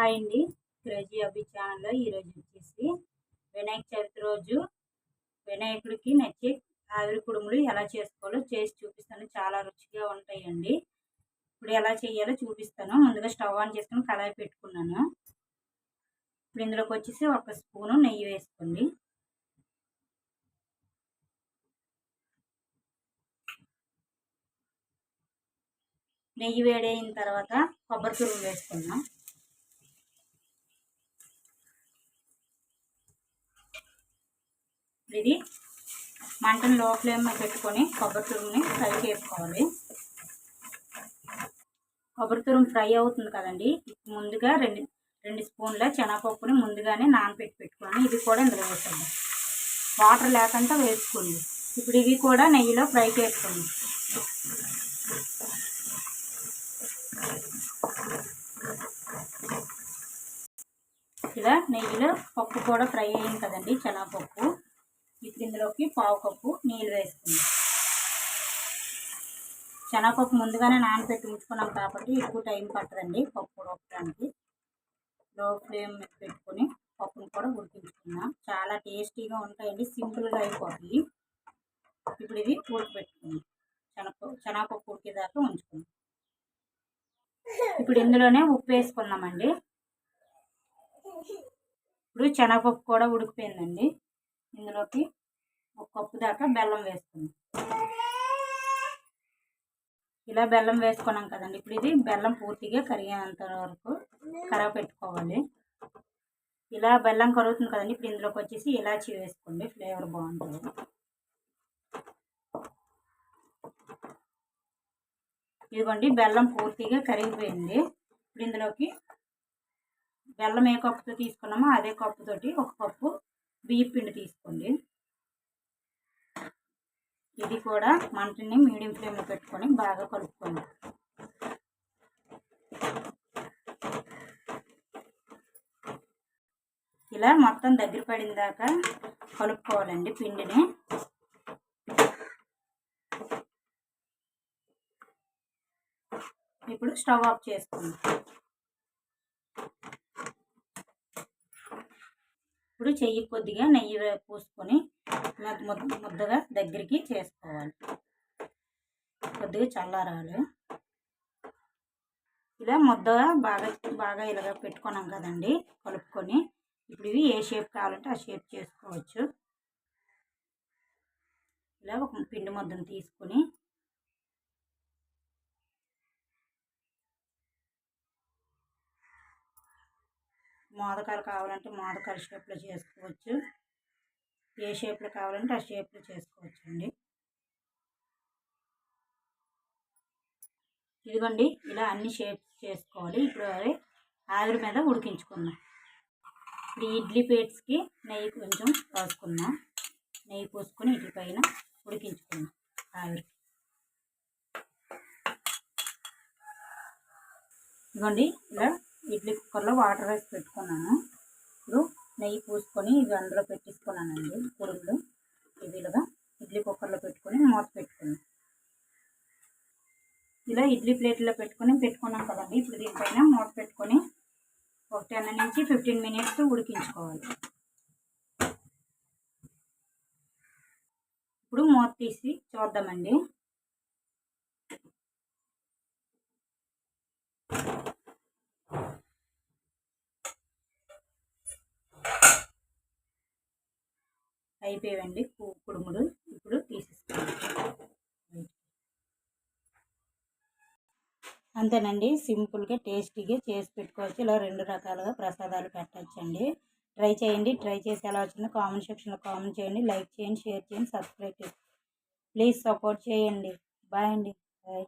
Hi అండి crazy అభి ఛానల్లో ఈరోజు వచ్చేసి వినాయక చవితి రోజు వినాయకుడికి నచ్చే ఆవిరి కుడుములు ఎలా చేసుకోవాలో చేసి చూపిస్తాను. చాలా రుచిగా ఉంటాయండి. ఇప్పుడు ఎలా చేయాలో చూపిస్తాను. ముందుగా స్టవ్ ఆన్ చేసుకుని కళాయి పెట్టుకున్నాను. ఇప్పుడు ఇందులోకి వచ్చేసి ఒక స్పూను నెయ్యి వేసుకోండి. నెయ్యి వేడైన తర్వాత కొబ్బరి తురుము వేసుకుందాం. ఇది మంటను లో ఫ్లేమ్లో పెట్టుకొని కొబ్బరి తురుముని ఫ్రై చేసుకోవాలి. కొబ్బరి తురుము ఫ్రై అవుతుంది కదండి. ముందుగా రెండు రెండు స్పూన్ల శనగపప్పుని ముందుగానే నానబెట్టి పెట్టుకోండి ఇది కూడా ఇందులో వేసుకోండి వాటర్ లేకుండా వేసుకోండి. ఇప్పుడు ఇవి కూడా నెయ్యిలో ఫ్రై చేసుకోండి. ఇలా నెయ్యిలో పప్పు కూడా ఫ్రై అయింది కదండి శనగపప్పు. ఇందులోకి పావు కప్పు నీళ్ళు వేసుకుందాం. శనగపప్పు ముందుగానే నానబెట్టి ఉంచుకున్నాం కాబట్టి ఎక్కువ టైం పట్టదండి పప్పు ఉడకడానికి లో ఫ్లేమ్ పెట్టుకొని పప్పును కూడా ఉడికించుకున్నాం చాలా టేస్టీగా ఉంటాయండి సింపుల్గా అయిపోతుంది ఇప్పుడు ఇది ఉడకబెట్టుకుందాం. శనగపప్పు శనగపప్పు ఉడికేదాకా ఉంచుకుందాం. ఇప్పుడు ఇందులోనే ఉప్పు వేసుకున్నామండి ఇప్పుడు శనగపప్పు కూడా ఉడికిపోయిందండి. ఇందులోకి ఒక కప్పు దాకా బెల్లం వేసుకుందాం. ఇలా బెల్లం వేసుకున్నాం కదండి. ఇప్పుడు ఇది బెల్లం పూర్తిగా కరిగేంత వరకు కరగ పెట్టుకోవాలి. ఇలా బెల్లం కరుగుతుంది కదండి. ఇప్పుడు ఇందులోకి వచ్చేసి ఇలాచీ వేసుకోండి. ఫ్లేవర్ బాగుంటుంది. ఇదిగోండి బెల్లం పూర్తిగా కరిగిపోయింది. ఇప్పుడు ఇందులోకి బెల్లం ఏ కప్పుతో తీసుకున్నామో అదే కప్పుతోటి ఒక కప్పు బియ్య పిండి తీసుకోండి. ఇది కూడా మంటని మీడియం ఫ్లేమ్లో పెట్టుకొని బాగా కలుపుకోండి ఇలా మొత్తం దగ్గర పడిన దాకా కలుపుకోవాలండి పిండిని. ఇప్పుడు స్టవ్ ఆఫ్ చేసుకోండి ఇప్పుడు చెయ్యి కొద్దిగా నెయ్యి పూసుకొని ముద్ద ముద్దగా దగ్గరికి చేసుకోవాలి. కొద్దిగా చల్లారాలి. ఇలా ముద్దగా బాగా బాగా ఇలాగ పెట్టుకున్నాం కదండి కలుపుకొని. ఇప్పుడు ఇవి ఏ షేప్ కావాలంటే ఆ షేప్ చేసుకోవచ్చు. ఇలా ఒక పిండి ముద్దను తీసుకొని. మోదకాలు కావాలంటే మోదకాల షేప్లో చేసుకోవచ్చు. ఏ షేప్లో కావాలంటే ఆ షేప్లో చేసుకోవచ్చండి. ఇదిగోండి ఇలా అన్ని షేప్స్ చేసుకోవాలి. ఇప్పుడు అవి ఆవిరి మీద ఉడికించుకుందాం. ఇప్పుడు ఇడ్లీ ప్లేట్స్కి నెయ్యి కొంచెం పోసుకుందాం నెయ్యి పోసుకొని ఇడ్లీ పైన ఉడికించుకుందాం ఆవిరి. ఇదిగోండి ఇలా ఇడ్లీ కుక్కర్లో వాటర్ వేసి పెట్టుకున్నాను. ఇప్పుడు నెయ్యి పూసుకొని ఇవి అందులో పెట్టించుకున్నానండి పురుగులు ఇవిలుగా ఇడ్లీ కుక్కర్లో పెట్టుకొని మూత పెట్టుకున్నాను. ఇలా ఇడ్లీ ప్లేట్లో పెట్టుకొని పెట్టుకున్నాం కదండి. ఇప్పుడు దీనిపైన మూత పెట్టుకొని ఒక టెన్ నుంచి ఫిఫ్టీన్ మినిట్స్ ఉడికించుకోవాలి. ఇప్పుడు మూత తీసి చూద్దామండి. అయిపోయాయండి. కుడుముడు ఇప్పుడు తీసేసుకోండి అంతేనండి. సింపుల్గా టేస్టీగా చేసి పెట్టుకోవచ్చు. ఇలా రెండు రకాలుగా ప్రసాదాలు పెట్టచ్చండి. ట్రై చేయండి. ట్రై చేసి ఎలా వచ్చిందో కామెంట్ సెక్షన్లో కామెంట్ చేయండి. లైక్ చేయండి షేర్ చేయండి సబ్స్క్రైబ్ చేయండి. ప్లీజ్ సపోర్ట్ చేయండి. బాయ్ అండి. బాయ్.